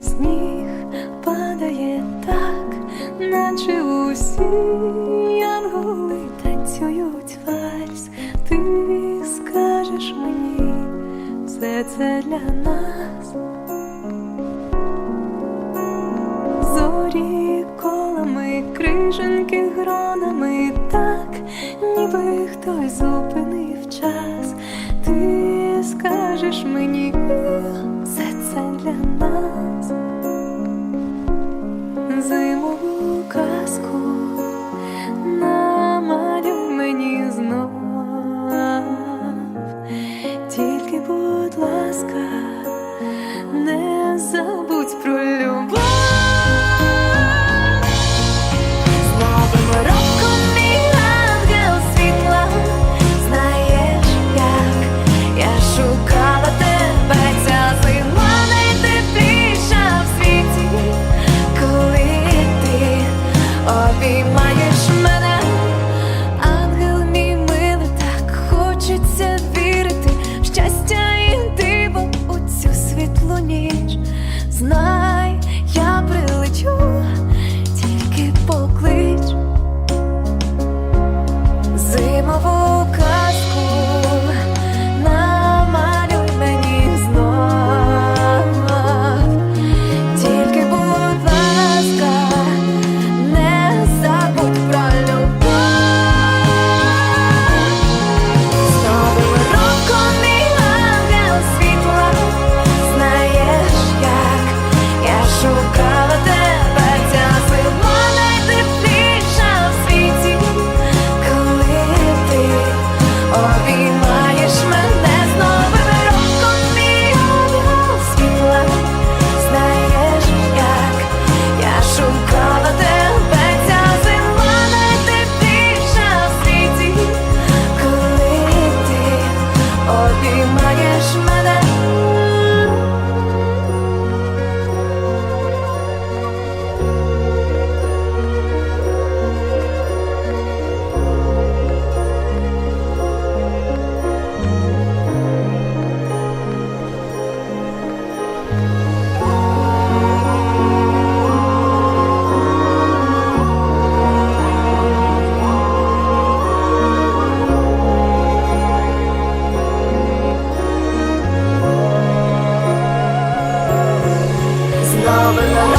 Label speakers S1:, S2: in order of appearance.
S1: Сніг падає так, наче усі янголи танцюють вальс, ти скажеш мені, все це для нас. Зорі колами, крижанки гронами, так, ніби хтось зупинив час скажеш мені, все це для нас. love, love.